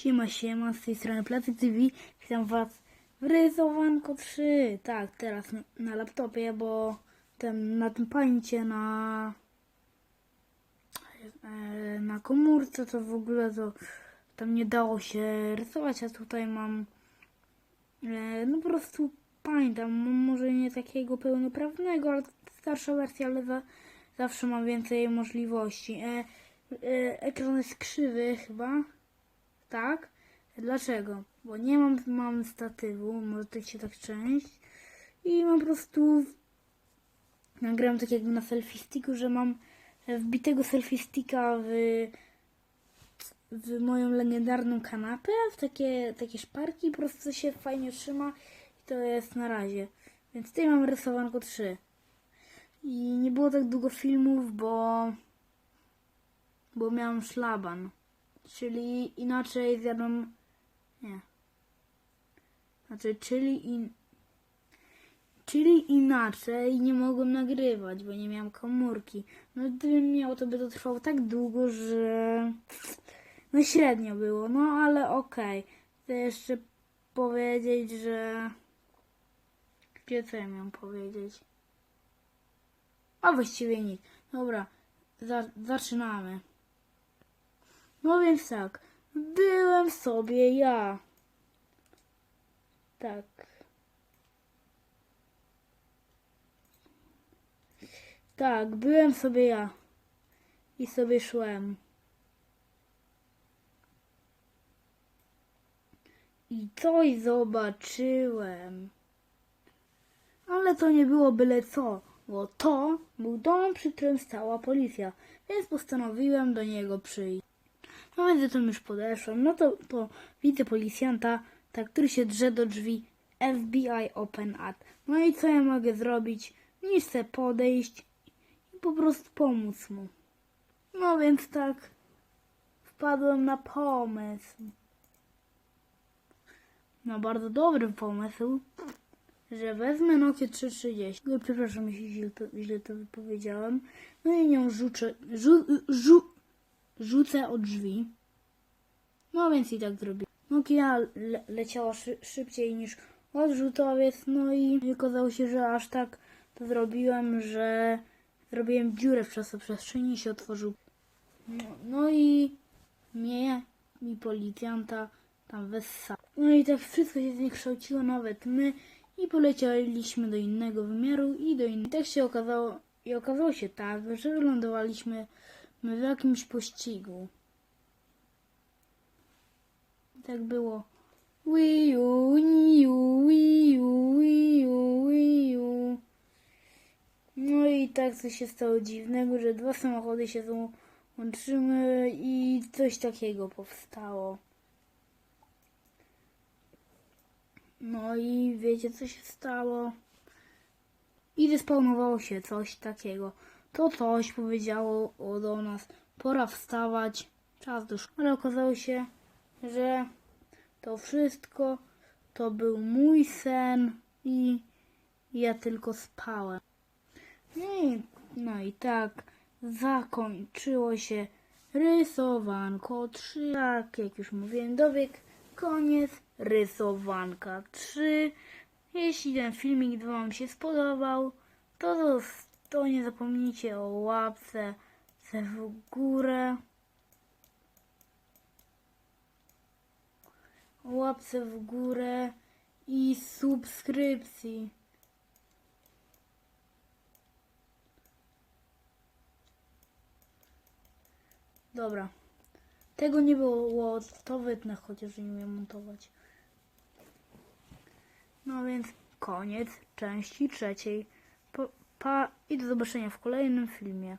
Siema, siema, z tej strony Placy TV. Witam Was w rysowanko 3. Tak, teraz na, laptopie, bo ten, na tym pańcie na e, na komórce to w ogóle to tam nie dało się rysować, a tutaj mam e, no po prostu pamiętam, może nie takiego pełnoprawnego, ale starsza wersja, ale za, zawsze mam więcej możliwości. E, e, ekran jest krzywy chyba. Tak? Dlaczego? Bo nie mam, mam statywu, może tak się tak część. I mam po prostu nagram tak jakby na selfie sticku, że mam wbitego selfie sticka w, w moją legendarną kanapę, w takie, takie szparki po prostu się fajnie trzyma i to jest na razie. Więc tutaj mam rysowanko 3. I nie było tak długo filmów, bo bo miałam szlaban. Czyli inaczej zjadłam. Nie. Znaczy, czyli in... Czyli inaczej nie mogłem nagrywać, bo nie miałam komórki. No gdybym miał, to by to trwało tak długo, że... No średnio było, no ale okej. Chcę jeszcze powiedzieć, że... Gdzie co ja miałam powiedzieć? A właściwie nic. Dobra, za zaczynamy. No więc tak, byłem sobie ja. Tak. Tak, byłem sobie ja. I sobie szłem. I coś zobaczyłem. Ale to nie było byle co, bo to był dom, przy którym stała policja, więc postanowiłem do niego przyjść. Więc do tam już podeszłem, no to, widzę policjanta, tak, który się drze do drzwi FBI Open Ad. No i co ja mogę zrobić, niż se podejść i po prostu pomóc mu. No więc tak, wpadłem na pomysł. No bardzo dobry pomysł, że wezmę Nokia 330. No, przepraszam, jeśli źle to, źle to wypowiedziałem. No i nią rzucę, rzu, rzu, rzucę o drzwi. No więc i tak zrobię. Nokia le leciała szy szybciej niż odrzutowiec, no i okazało się, że aż tak to zrobiłem, że zrobiłem dziurę w czasoprzestrzeni i się otworzył. No, no i mnie i policjanta tam wessa. No i tak wszystko się zniekształciło, nawet my i polecieliśmy do innego wymiaru i do innego. Tak się okazało, i okazało się tak, że wylądowaliśmy w jakimś pościgu. Tak było. No i tak coś się stało dziwnego, że dwa samochody się łączymy i coś takiego powstało. No i wiecie co się stało? I zespawnowało się coś takiego. To coś powiedziało do nas, pora wstawać, czas do. Ale okazało się, że to wszystko to był mój sen i ja tylko spałem. No i, no i tak zakończyło się rysowanko 3. Tak, jak już mówiłem, dobieg koniec rysowanka 3. Jeśli ten filmik Wam się spodobał, to, to, to nie zapomnijcie o łapce w górę. łapce w górę i subskrypcji. Dobra. Tego nie było, to wytnę, chociaż nie umiem montować. No więc koniec części trzeciej. Pa, i do zobaczenia w kolejnym filmie.